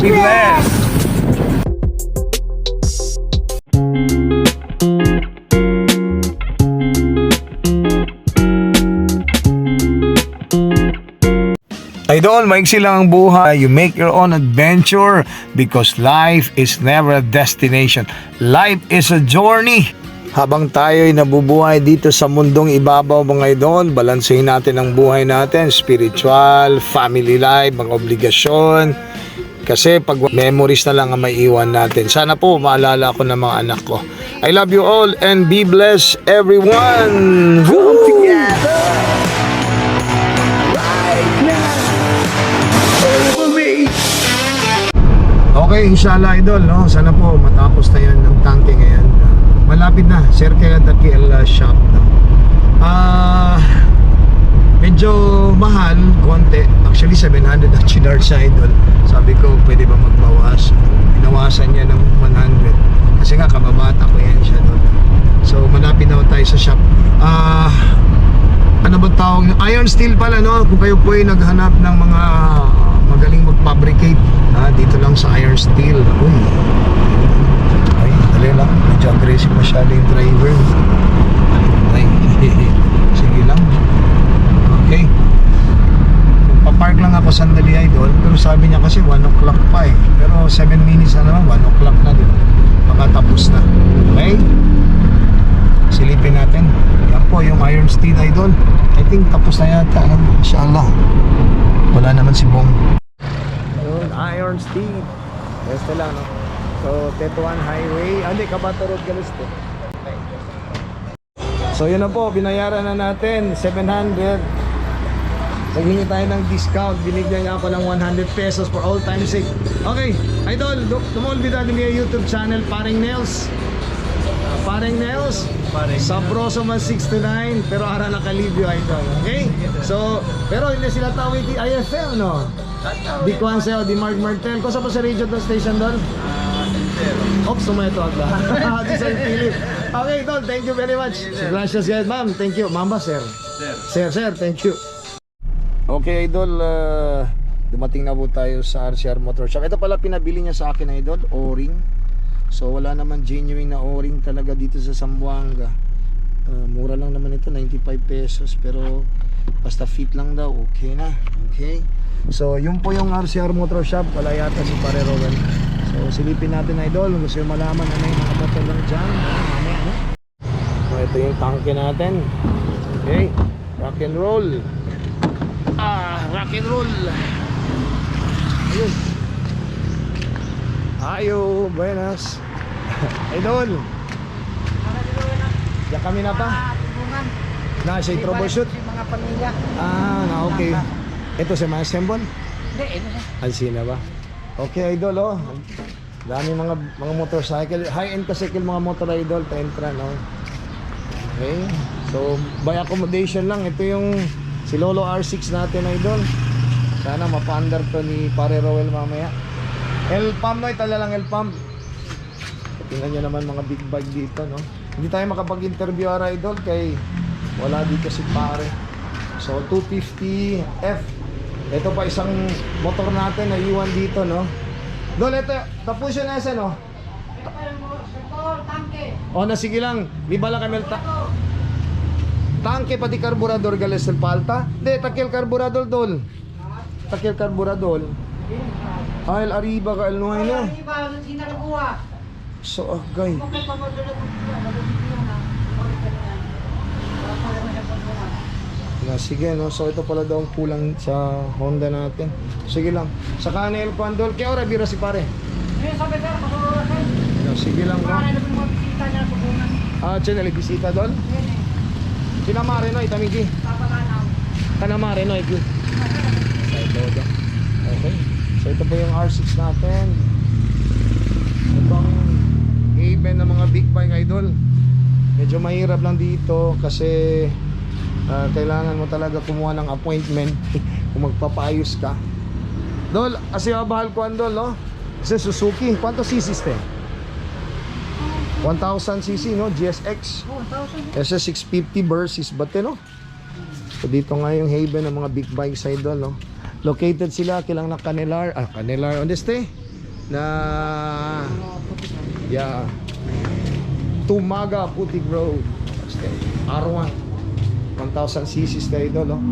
Be blessed! Idol, maiksi lang ang buhay. You make your own adventure because life is never a destination. Life is a journey. Habang tayo'y nabubuhay dito sa mundong ibabaw mga idol, balansehin natin ang buhay natin, spiritual, family life, mga obligasyon. Kasi pag memories na lang ang maiiwan natin. Sana po maalala ko ng mga anak ko. I love you all and be blessed everyone! Woo! Okay, inshallah idol, no? Sana po matapos na yan ng tanke ngayon. Malapit na, at KL uh, shop na. Ah, medyo mahal, konti. Actually, 700 ang chinarge sa idol. Sabi ko, pwede ba magbawas? Binawasan niya ng 100. Kasi nga, kababata ko yan siya doon. So, malapit na tayo sa shop. Ah, ano ba tawag? Iron steel pala, no? Kung kayo po ay naghanap ng mga magaling mag-fabricate, ah, dito lang sa Iron Steel. Uy. Ay, dali lang. Medyo aggressive masyado yung driver. Ay, sige lang. Okay. Papark lang ako sandali idol, sabi niya kasi 1 o'clock pa eh. Pero 7 minutes na naman, 1 o'clock na din. Makatapos na. Okay? silipin natin. Yan po yung Iron Steed Idol. I think tapos na yata. Ano? Inshallah. Wala naman si Bong. Ayun, Iron Steed. Este lang, no? So, Tetuan Highway. Hindi, Cabato Road, Galiste. So, yun na po. Binayaran na natin. 700. Naghingi tayo ng discount. Binigyan niya ako ng 100 pesos for all time sake. Okay, Idol, tumulbida din yung YouTube channel, Paring Nails. Pareng Nails, Sabroso man 69, pero ara nakalibyo idol. Okay? So, pero hindi sila tawid di IFM, no? Di Kwan Seo, di Mark Martel. Kung sa pa sa radio station doon? Oops, sumayo agla. Di sa Philip. Okay, tol, thank you very much. Gracias guys, ma'am. Thank you. Mamba, sir. Sir, sir, thank you. Okay, idol, uh, dumating na po tayo sa RCR Motor Shop. Ito pala pinabili niya sa akin, idol, O-ring. So wala naman genuine na o-ring talaga dito sa Zamboanga. Uh, mura lang naman ito, 95 pesos pero basta fit lang daw, okay na. Okay? So yun po yung RCR Motor Shop, wala yata si Pare Rowan. So silipin natin idol, gusto yung malaman ano yung mga motor lang dyan. Mamaya, ano? So ito yung tanke natin. Okay? Rock and roll. Rock and roll. Ayun. Ayo, buenas. Idol. Ya kami na pa. Na siya troubleshoot. mga pamilya. Ah, na okay. Ito si Mas Sembon. Hindi. Alsina ba? Okay, idol oh. Dami mga mga motorcycle, high-end kasi kill mga motor idol, Tentra no. Okay. So, by accommodation lang. Ito yung si Lolo R6 natin idol. Sana mapa-under to ni Pare Roel mamaya. El Pam no, itala lang El Pam. Tingnan nyo naman mga big bag dito no. Hindi tayo makapag-interview ara idol kay wala dito si Pare. So 250 F. Ito pa isang motor natin na iwan dito no. Dol, ito, tapos yun nasa no. O na sige lang, di bala kami ta Tangke pati karburador galis sa palta. Di, takil karburador dol. Takil karburador. Ay, el arriba ka el nuhay no. So, agay. Na, sige no, so ito pala daw ang kulang sa Honda natin. Sige lang. Sa kanil pandol, kaya ora bira si pare. No, sige lang no. Ah, channel bisita doon. Sinamare no, itamigi. Kanamare no, iki. Sa ito daw. Okay. So ito po yung R6 natin. Ito ang haven ng mga big bike idol. Medyo mahirap lang dito kasi ah, kailangan mo talaga kumuha ng appointment kung magpapayos ka. Dol, kasi bahal ko andol, no? Kasi Suzuki, quanto cc? 1000 cc, no? GSX. Kasi 650 versus bate, no? So dito nga yung haven ng mga big bikes idol, no? Located sila kilang na Canelar, ah, Canelar, on este? na yeah Tumaga Putig Road okay. R1 1000 cc na idol oh.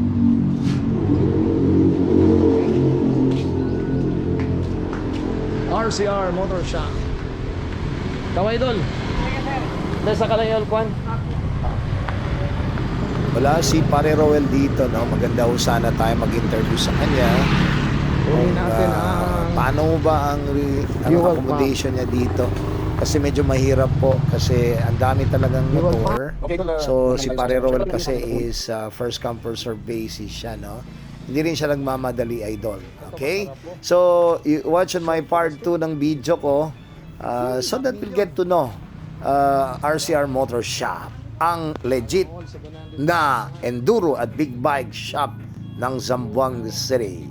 RCR Motor Shop Kaway idol Nasa ka lang yun, Kwan? Wala si Pare Roel dito, no? Maganda ho sana tayo mag-interview sa kanya. Kung, natin ah, ang paano ba ang, re- ang accommodation niya dito? Kasi medyo mahirap po kasi ang dami talagang motor. uh, So si Pare Roel kasi is uh, first come first serve basis siya, no? Hindi rin siya nagmamadali idol. Okay? So, you watch on my part 2 ng video ko uh, so that we'll get to know uh, RCR Motor Shop ang legit na enduro at big bike shop ng Zamboanga City.